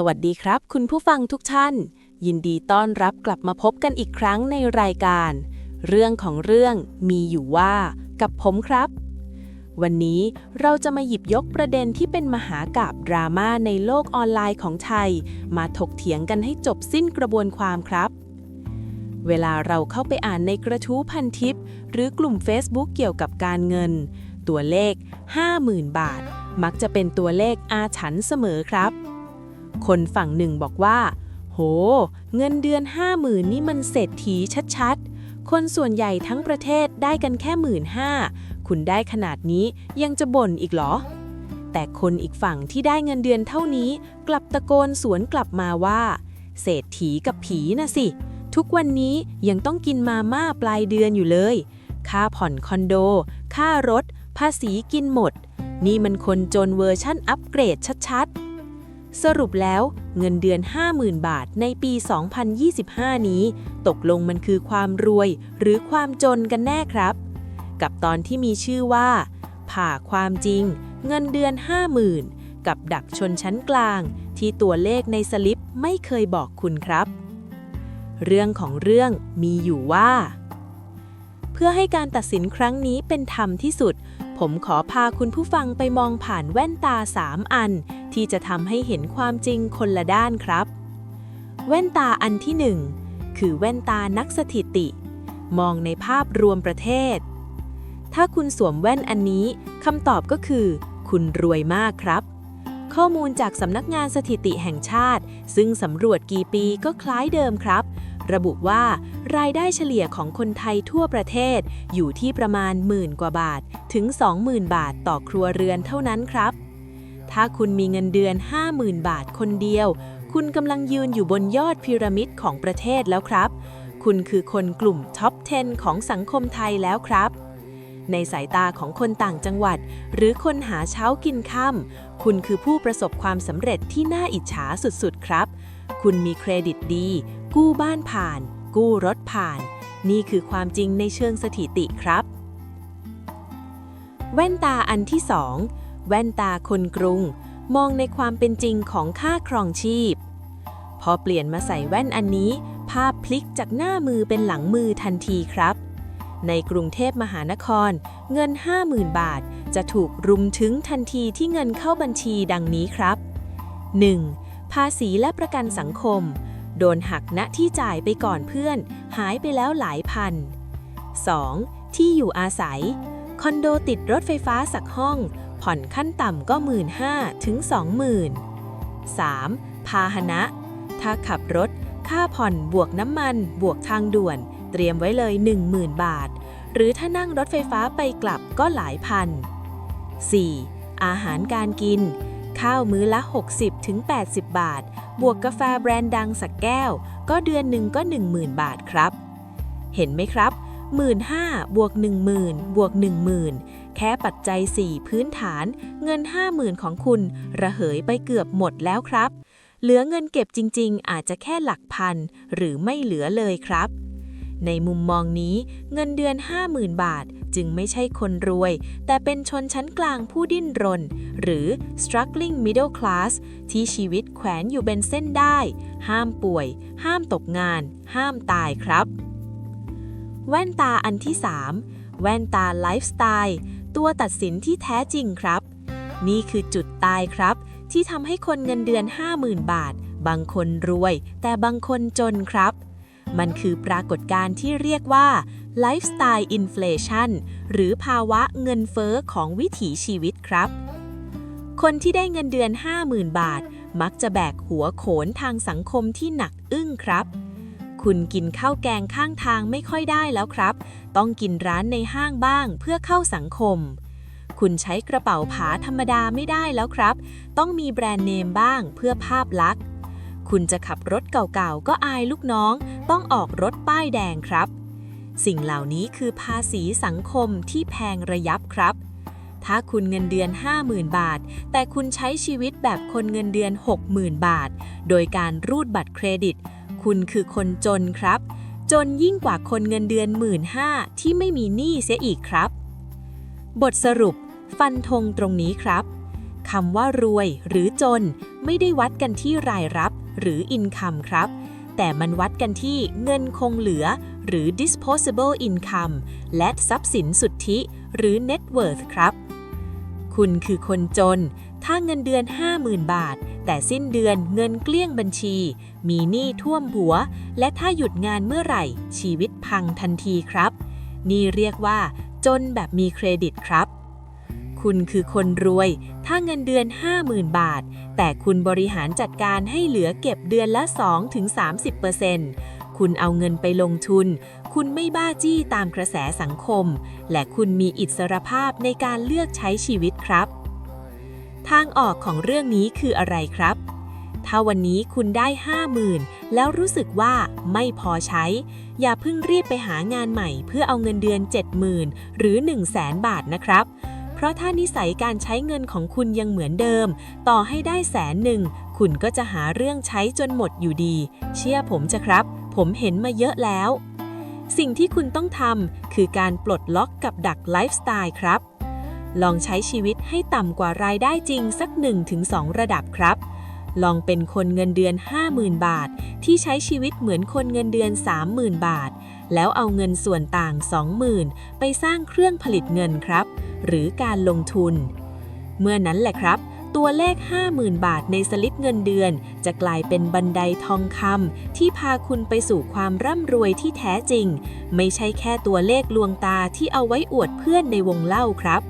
สวัสดีครับ คุณผู้ฟังทุกท่าน ยินดีต้อนรับกลับมาพบกันอีกครั้งในรายการ เรื่องของเรื่องมีอยู่ว่า กับผมครับ วันนี้เราจะมาหยิบยกประเด็นที่เป็นมหากาบดราม่าในโลกออนไลน์ของไทย มาถกเถียงกันให้จบสิ้นกระบวนความครับ เวลาเราเข้าไปอ่านในกระทู้พันทิป หรือกลุ่ม Facebook เกี่ยวกับการเงิน ตัวเลข 50,000 บาท มักจะเป็นตัวเลขอาถรรพ์เสมอครับ คนฝั่งหนึ่งบอกว่า โห เงินเดือน50,000นี่มันเศรษฐีชัดๆ คนส่วนใหญ่ทั้งประเทศได้กันแค่หมื่นห้าคุณได้ขนาดนี้ยังจะบ่นอีกเหรอ แต่คนอีกฝั่งที่ได้เงินเดือนเท่านี้ กลับตะโกนสวนกลับมาว่า เศรษฐีกับผีนะสิ ทุกวันนี้ยังต้องกินมาม่าปลายเดือนอยู่เลย ค่าผ่อนคอนโด ค่ารถ ภาษีกินหมด นี่มันคนจนเวอร์ชั่นอัปเกรดชัดๆ สรุปแล้วเงินเดือน 50,000 บาทในปี 2025 นี้ ตกลงมันคือความรวยหรือความจนกันแน่ครับ กับตอนที่มีชื่อว่า ผ่าความจริง เงินเดือน 50,000 กับดักชนชั้นกลาง ที่ตัวเลขในสลิปไม่เคยบอกคุณครับ เรื่องของเรื่องมีอยู่ว่า เพื่อให้การตัดสินครั้งนี้เป็นธรรมที่สุด ผมขอพาคุณผู้ฟังไปมองผ่านแว่นตา 3 อัน ที่จะทำให้เห็นความจริงคนละด้านครับ แว่นตาอันที่ 1 คือแว่นตานักสถิติ มองในภาพรวมประเทศ ถ้าคุณสวมแว่นอันนี้คำตอบก็คือ คุณรวยมากครับ ข้อมูลจากสำนักงานสถิติแห่งชาติ ซึ่งสำรวจกี่ปีก็คล้ายเดิมครับ ระบุว่ารายได้เฉลี่ยของคนไทยทั่วประเทศอยู่ที่ประมาณหมื่นกว่าบาทถึง 20,000 บาทต่อครัวเรือนเท่านั้นครับ ถ้าคุณมีเงินเดือน 50,000 บาทคนเดียว คุณกำลังยืนอยู่บนยอดพีระมิดของประเทศแล้วครับ คุณคือคนกลุ่มท็อป 10 ของสังคมไทยแล้วครับในสายตาของคนต่างจังหวัด หรือคนหาเช้ากินค่ำคุณคือผู้ประสบความสำเร็จที่น่าอิจฉาสุดๆ ครับ คุณมีเครดิตดี กู้บ้านผ่าน กู้รถผ่าน นี่คือความจริงในเชิงสถิติครับ แว่นตาอันที่สองแว่นตาคนกรุง มองในความเป็นจริงของค่าครองชีพ พอเปลี่ยนมาใส่แว่นอันนี้ ภาพพลิกจากหน้ามือเป็นหลังมือทันทีครับในกรุงเทพมหานคร เงิน 50,000 บาท จะถูกรุมถึงทันทีที่เงินเข้าบัญชีดังนี้ครับ 1. ภาษีและประกันสังคม โดนหักณที่จ่ายไปก่อนเพื่อน หายไปแล้วหลายพัน 2. ที่อยู่อาศัย คอนโดติดรถไฟฟ้าสักห้อง ผ่อนขั้นต่ำก็ 15,000ถึง20,000 3. พาหนะ ถ้าขับรถ ค่าผ่อนบวกน้ำมัน บวกทางด่วน เตรียมไว้เลย 10,000 บาท หรือถ้านั่งรถไฟฟ้าไปกลับก็หลายพัน 4. อาหารการกิน ข้าวมื้อละ 60-80 บาท บวกกาแฟแบรนด์ดังสักแก้ว ก็เดือนหนึ่งก็ 10,000 บาทครับ เห็นไหมครับ 15,000บวก10,000บวก10,000 แค่ปัจจัย 4 พื้นฐาน เงิน 50,000 ของคุณ ระเหยไปเกือบหมดแล้วครับ เหลือเงินเก็บจริง ๆ อาจจะแค่หลักพัน หรือไม่เหลือเลยครับ ในมุมมองนี้เงินเดือน 50,000 บาท จึงไม่ใช่คนรวย แต่เป็นชนชั้นกลางผู้ดิ้นรน หรือ struggling middle class ที่ชีวิตแขวนอยู่เป็นเส้นได้ ห้ามป่วย ห้ามตกงาน ห้ามตายครับ แว่นตาอันที่ 3 แว่นตาไลฟ์สไตล์ตัวตัดสินที่แท้จริงครับ นี่คือจุดตายครับ ที่ทำให้คนเงินเดือน 50,000 บาท บางคนรวย แต่บางคนจนครับ มันคือปรากฏการณ์ที่เรียกว่า Lifestyle Inflation หรือภาวะเงินเฟ้อของวิถีชีวิตครับ คนที่ได้เงินเดือน 50,000 บาท มักจะแบกหัวโขนทางสังคมที่หนักอึ้งครับ คุณกินข้าวแกงข้างทางไม่ค่อยได้แล้วครับ ต้องกินร้านในห้างบ้างเพื่อเข้าสังคม คุณใช้กระเป๋าผาธรรมดาไม่ได้แล้วครับ ต้องมีแบรนด์เนมบ้างเพื่อภาพลักษณ์ คุณจะขับรถเก่าๆ ก็อายลูกน้อง ต้องออกรถป้ายแดงครับ สิ่งเหล่านี้คือภาษีสังคมที่แพงระยับครับ ถ้าคุณเงินเดือน 50,000 บาท แต่คุณใช้ชีวิตแบบคนเงินเดือน 60,000 บาท โดยการรูดบัตรเครดิต คุณคือคนจนครับ จนยิ่งกว่าคนเงินเดือน15,000ที่ไม่มีหนี้เสียอีกครับ บทสรุป ฟันธงตรงนี้ครับคำว่ารวยหรือจนไม่ได้วัดกันที่รายรับ หรืออินคัมครับ แต่มันวัดกันที่เงินคงเหลือ หรือ disposable income และทรัพย์สินสุทธิ หรือ net worth ครับ คุณคือคนจน ถ้าเงินเดือน 50,000 บาท แต่สิ้นเดือนเงินเกลี้ยงบัญชี มีหนี้ท่วมหัว และถ้าหยุดงานเมื่อไหร่ ชีวิตพังทันทีครับ นี่เรียกว่า จนแบบมีเครดิตครับ คุณคือคนรวย ถ้าเงินเดือน 50,000 บาท แต่คุณบริหารจัดการให้เหลือเก็บเดือนละ 2-30%คุณเอาเงินไปลงทุน คุณไม่บ้าจี้ตามกระแสสังคม และคุณมีอิสรภาพในการเลือกใช้ชีวิตครับ ทางออกของเรื่องนี้คืออะไรครับถ้าวันนี้คุณได้ 50,000 แล้วรู้สึกว่าไม่พอใช้ อย่าเพิ่งรีบไปหางานใหม่เพื่อเอาเงินเดือน 70,000 หรือ 100,000บาทนะครับ เพราะถ้านิสัยการใช้เงินของคุณยังเหมือนเดิม ต่อให้ได้แสนหนึ่ง คุณก็จะหาเรื่องใช้จนหมดอยู่ดี เชื่อผมจะครับ ผมเห็นมาเยอะแล้ว สิ่งที่คุณต้องทำคือการปลดล็อกกับดักไลฟ์สไตล์ครับ ลองใช้ชีวิตให้ต่ำกว่ารายได้จริงสัก 1-2 ระดับครับ ลองเป็นคนเงินเดือน 50,000 บาท ที่ใช้ชีวิตเหมือนคนเงินเดือน 30,000 บาท แล้วเอาเงินส่วนต่าง 20,000 ไปสร้างเครื่องผลิตเงินครับ หรือการลงทุน เมื่อนั้นแหละครับ ตัวเลข 50,000 บาทในสลิปเงินเดือน จะกลายเป็นบันไดทองคำที่พาคุณไปสู่ความร่ำรวยที่แท้จริง ไม่ใช่แค่ตัวเลขลวงตาที่เอาไว้อวดเพื่อนในวงเล่าครับ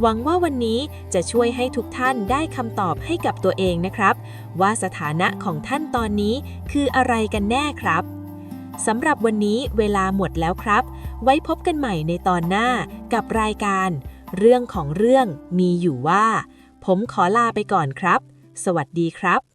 หวังว่าวันนี้จะช่วยให้ทุกท่านได้คำตอบให้กับตัวเองนะครับ ว่าสถานะของท่านตอนนี้คืออะไรกันแน่ครับสำหรับวันนี้เวลาหมดแล้วครับ ไว้พบกันใหม่ในตอนหน้ากับรายการ เรื่องของเรื่องมีอยู่ว่า ผมขอลาไปก่อนครับ สวัสดีครับ